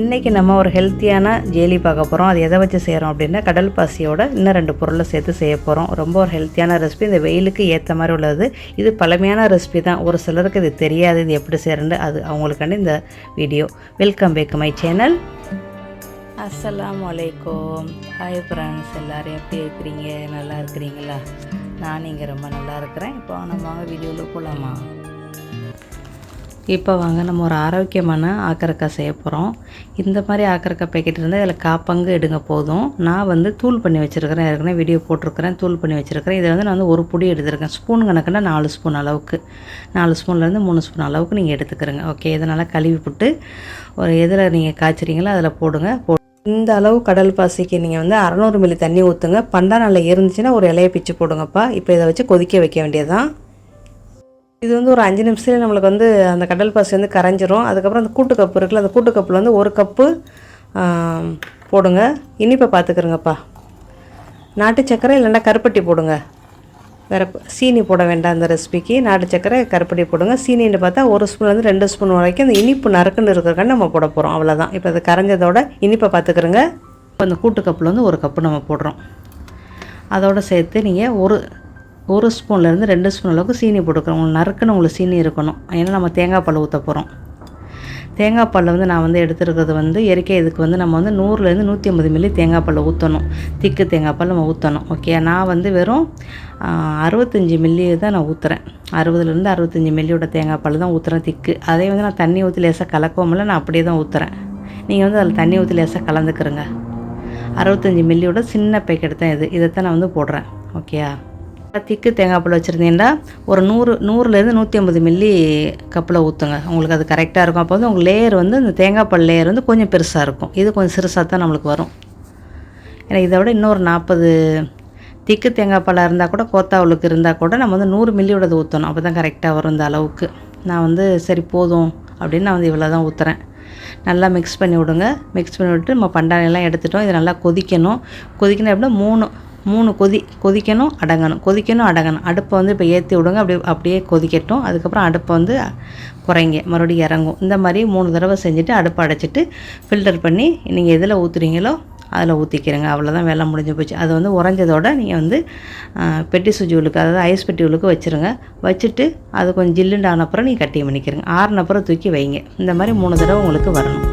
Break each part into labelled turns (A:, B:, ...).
A: இன்றைக்கி நம்ம ஒரு ஹெல்த்தியான ஜேலி பார்க்க போகிறோம் அது எதை வச்சு செய்கிறோம் அப்படின்னா கடல் பாசியோட இன்னும் ரெண்டு பொருளை சேர்த்து செய்ய போகிறோம் ரொம்ப ஒரு ஹெல்த்தியான ரெசிபி இந்த வெயிலுக்கு ஏற்ற மாதிரி உள்ளது. இது பழமையான ரெசிபி தான். ஒரு சிலருக்கு இது தெரியாது. இது எப்படி செய்கிறேன்னு அது அவங்களுக்காண்டி இந்த video welcome back my channel அஸ்லாம் வலைக்கம் ஹாய் ஃப்ரெண்ட்ஸ் எல்லோரும் எப்படி இருக்கிறீங்க? நல்லா இருக்கிறீங்களா? நான் இங்கே ரொம்ப நல்லா இருக்கிறேன். இப்போ நம்ம வாங்க வீடியோவில் போகலாமா இப்போ வாங்க நம்ம ஒரு ஆரோக்கியமான ஆக்கரக்காய் செய்ய போகிறோம் இந்த மாதிரி ஆக்கரக்காய் பேக்கெட் இருந்தால் இதில் காப்பங்கு எடுங்க போதும். நான் வந்து தூள் பண்ணி வச்சுருக்கிறேன். ஏற்கனவே வீடியோ போட்டிருக்கிறேன். தூள் பண்ணி வச்சுருக்கிறேன். இதில் வந்து நான் வந்து ஒரு பொடி எடுத்துருக்கேன். ஸ்பூன் கணக்குன்னா நாலு ஸ்பூன் அளவுக்கு. நாலு ஸ்பூன்லேருந்து மூணு ஸ்பூன் அளவுக்கு நீங்கள் எடுத்துக்கிறங்க. ஓகே இதனால் கழுவி போட்டு ஒரு எதில் நீங்கள் காய்ச்சிறீங்களோ அதில் போடுங்க. போ இந்த அளவு கடல் பாசிக்கு நீங்கள் வந்து அறநூறு மில்லி தண்ணி ஊற்றுங்க பண்டா நல்லா இருந்துச்சுன்னா ஒரு இலையை பிச்சு போடுங்கப்பா. இப்போ இதை வச்சு கொதிக்க வைக்க வேண்டியதான் இது வந்து ஒரு அஞ்சு நிமிஷத்துல நம்மளுக்கு வந்து அந்த கடல் பாசி வந்து கரைஞ்சிரும். அதுக்கப்புறம் அந்த கூட்டு கப்பு இருக்குல்ல அந்த கூட்டு கப்பில் வந்து ஒரு கப்பு போடுங்க. இனிப்பை பார்த்துக்கிறங்கப்பா நாட்டு சக்கரை இல்லைன்னா கருப்பட்டி போடுங்க. வேறு சீனி போட வேண்டாம் அந்த ரெசிபிக்கு. நாட்டு சக்கரை கருப்பட்டி போடுங்க. சீனின்னு பார்த்தா ஒரு ஸ்பூன்லேருந்து ரெண்டு ஸ்பூன் வரைக்கும் அந்த இனிப்பு நறுக்குன்னு இருக்கிறக்காண்டி நம்ம போட போகிறோம் அவ்வளோதான் இப்போ அது கரைஞ்சதோட இனிப்பை பார்த்துக்கிறங்க இப்போ அந்த கூட்டு கப்பில் வந்து ஒரு கப்பு நம்ம போடுறோம். அதோடு சேர்த்து நீங்கள் ஒரு ஒரு ஸ்பூன்லேருந்து ரெண்டு ஸ்பூன் அளவுக்கு சீனி போட்டுக்கிறோம் உங்களுக்கு நறுக்குன்னு உங்களுக்கு சீனி இருக்கணும். ஏன்னா நம்ம தேங்காய் பால் ஊற்ற போகிறோம் தேங்காய் பால் வந்து நான் வந்து எடுத்துருக்கிறது வந்து இயற்கை இதுக்கு வந்து நம்ம வந்து நூறுலேருந்து நூற்றி ஐம்பது மில்லி தேங்காய் பால் ஊற்றணும் திக்கு தேங்காய் பால் நம்ம ஊற்றணும் ஓகே நான் வந்து வெறும் அறுபத்தஞ்சி மில்லி தான் நான் ஊற்றுறேன் அறுபதுலேருந்து அறுபத்தஞ்சி மில்லியோட தேங்காய் பால் தான் ஊற்றுறேன் திக்கு. அதே வந்து நான் தண்ணி ஊற்றி லேசாக கலக்கவும்ல நான் அப்படியே தான் ஊற்றுறேன் நீங்கள் வந்து அதில் தண்ணி ஊற்றி லேசாக கலந்துக்கிறங்க அறுபத்தஞ்சி மில்லியோட சின்ன பேக்கெட் தான் இது. இதைத்தான் நான் வந்து போடுறேன். ஓகேயா திக்கு தேங்காய் பழம் வச்சுருந்தீங்கன்னா ஒரு நூறு நூறுலேருந்து நூற்றி ஐம்பது மில்லி கப்பில் ஊற்றுங்க உங்களுக்கு அது கரெக்டாக இருக்கும். அப்போ வந்து உங்கள் லேயர் வந்து இந்த தேங்காய் பால் லேயர் வந்து கொஞ்சம் பெருசாக இருக்கும். இது கொஞ்சம் சிறுசாக தான் நம்மளுக்கு வரும். எனக்கு இதை விட இன்னொரு நாற்பது திக்கு தேங்காய் பழம் இருந்தால் கூட கோத்தாவுளுக்கு இருந்தால் கூட நம்ம வந்து நூறு மில்லியோடது ஊற்றணும் அப்போ தான் கரெக்டாக வரும் இந்த அளவுக்கு. நான் வந்து சரி போதும் அப்படின்னு நான் வந்து இவ்வளோ தான் ஊற்றுறேன் நல்லா மிக்ஸ் பண்ணி விடுங்க. மிக்ஸ் பண்ணி விட்டு நம்ம பண்டானையெல்லாம் எடுத்துட்டோம். இது நல்லா கொதிக்கணும். கொதிக்கணும் அப்படின்னா மூணு மூணு கொதி கொதிக்கணும் அடங்கணும். கொதிக்கணும் அடங்கணும். அடுப்பை வந்து இப்போ ஏற்றி விடுங்க. அப்படியே அப்படியே கொதிக்கட்டும். அதுக்கப்புறம் அடுப்பை வந்து குறைங்க. மறுபடியும் இறங்கும். இந்த மாதிரி மூணு தடவை செஞ்சுட்டு அடுப்பை அடைச்சிட்டு ஃபில்டர் பண்ணி நீங்கள் எதில் ஊற்றுறீங்களோ அதில் ஊற்றிக்கிறேங்க அவ்வளோதான் வேலை முடிஞ்சு போச்சு. அது வந்து உறைஞ்சதோட நீங்கள் வந்து பெட்டி சுஜி உள்ளுக்கு அதாவது ஐஸ் பெட்டி உள்ளுக்கு வச்சுருங்க. வச்சுட்டு அது கொஞ்சம் ஜில்லுண்டு ஆனப்புறம் நீங்கள் கட்டி பண்ணிக்கிறங்க ஆறுனப்புறம் தூக்கி வைங்க. இந்த மாதிரி மூணு தடவை உங்களுக்கு வரணும்.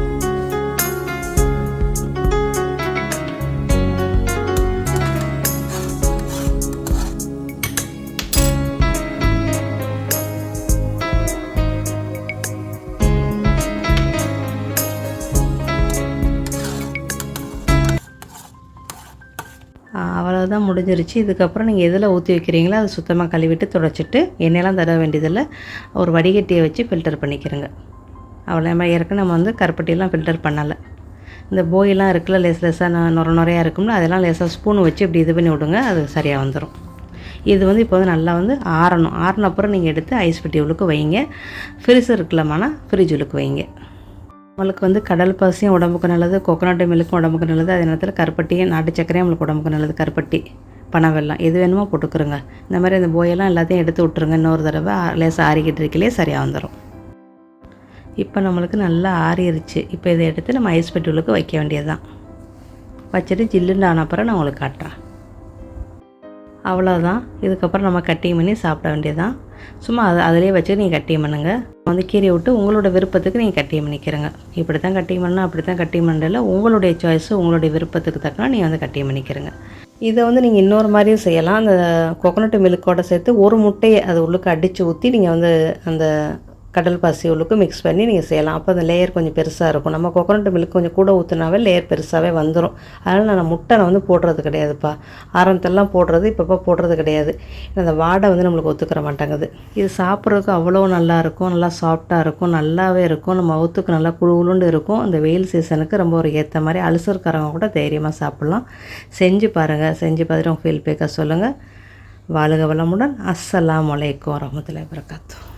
A: ஆ, முடிஞ்சிருச்சு. இதுக்கப்புறம் நீங்கள் எதில் ஊற்றி வைக்கிறீங்களோ அதை சுத்தமாக கழுவிட்டு துடைச்சிட்டு எண்ணெயெல்லாம் தட வேண்டியதில்லை. ஒரு வடிகட்டியை வச்சு ஃபில்டர் பண்ணிக்கிறங்க. அவ்வளோ ஏற்கனவே நம்ம வந்து கருப்பட்டியெல்லாம் ஃபில்டர் பண்ணலை. இந்த போயெல்லாம் இருக்குல்ல லேஸ் லேசாக நுர நுறையாக இருக்கும்ல அதெல்லாம் லேசாக ஸ்பூன் வச்சு இப்படி இது பண்ணி விடுங்க அது சரியாக வந்துடும் இது வந்து இப்போ வந்து நல்லா வந்து ஆறணும். ஆறின அப்புறம் நீங்கள் எடுத்து ஐஸ் பெட்டி உள்ளுக்கு வைங்க. ஃப்ரிட்ஜ் இருக்கலாமானா ஃப்ரிட்ஜ் உள்ளுக்கு வைங்க. நம்மளுக்கு வந்து கடல் பாசியும் உடம்புக்கு நல்லது கோகோனட் மில்க்கும் உடம்புக்கு நல்லது. அதே நேரத்தில் கருப்பட்டியும் நாட்டு சர்க்கரையும் நம்மளுக்கு உடம்புக்கு நல்லது. கருப்பட்டி பனவெல்லாம் எது வேணுமோ போட்டுக்கிறோங்க இந்த மாதிரி இந்த போயெல்லாம் எல்லாத்தையும் எடுத்து விட்டுருங்க. இன்னொரு தடவை லேசாக ஆறிக்கிட்டு இருக்கலே சரியாக வந்துடும் இப்போ நம்மளுக்கு நல்லா ஆறிடுச்சு இப்போ இதை எடுத்து நம்ம ஐஸ் பெட்டிலுக்கு வைக்க வேண்டியது தான் வச்சுட்டு ஜில்லுன்னு ஆன அப்புறம் நான் உங்களுக்கு காட்டுறேன். அவ்வளோதான் இதுக்கப்புறம் நம்ம கட்டிங் பண்ணி சாப்பிட வேண்டியதுதான். சும்மா அது அதிலே வச்சு நீங்கள் கட்டிங் பண்ணுங்க. வந்து கீரை விட்டு உங்களோட விருப்பத்துக்கு நீங்கள் கட்டிங் பண்ணிக்கிறங்க. இப்படி தான் கட்டிங் பண்ணணும் அப்படி தான் கட்டிங் பண்ணல உங்களுடைய சாய்ஸு உங்களுடைய விருப்பத்துக்கு தக்கன நீங்கள் வந்து கட்டிங் பண்ணிக்கிறங்க. இதை வந்து நீங்கள் இன்னொரு மாதிரியும் செய்யலாம். அந்த கோகோனட் மில்க்கோட சேர்த்து ஒரு முட்டையை அது உள்ளுக்கு அடித்து ஊற்றி நீங்கள் வந்து அந்த கடல் பாசி உள்ளுக்கு மிக்ஸ் பண்ணி நீங்கள் செய்யலாம். அப்போ அந்த லேயர் கொஞ்சம் பெருசாக இருக்கும். நம்ம கோகோனட் மில்க் கொஞ்சம் கூட ஊற்றுனாவே லேயர் பெருசாகவே வந்துடும் அதனால் நான் முட்டை நான் வந்து போடுறது கிடையாதுப்பா. ஆரம்பத்தெல்லாம் போடுறது இப்போப்போ போடுறது கிடையாது. ஏன்னா அந்த வாடை வந்து நம்மளுக்கு ஒத்துக்கிற மாட்டேங்குது. இது சாப்பிட்றதுக்கு அவ்வளோ நல்லாயிருக்கும் நல்லா சாஃப்டாக இருக்கும். நல்லாவே இருக்கும். நம்ம ஒத்துக்கு நல்லா குழுகுலுண்டு இருக்கும். அந்த வெயில் சீசனுக்கு ரொம்ப ஒரு ஏற்ற மாதிரி அல்சர்காரங்க கூட தைரியமாக சாப்பிட்லாம். செஞ்சு பாருங்கள் செஞ்சு பார்த்துட்டு உங்கள் ஃபீல் பேக்க சொல்லுங்கள் வாழுக வளமுடன். அஸ்ஸலாம் முளைக்கும் வரமத்துல்லாஹி வரகாத்துஹு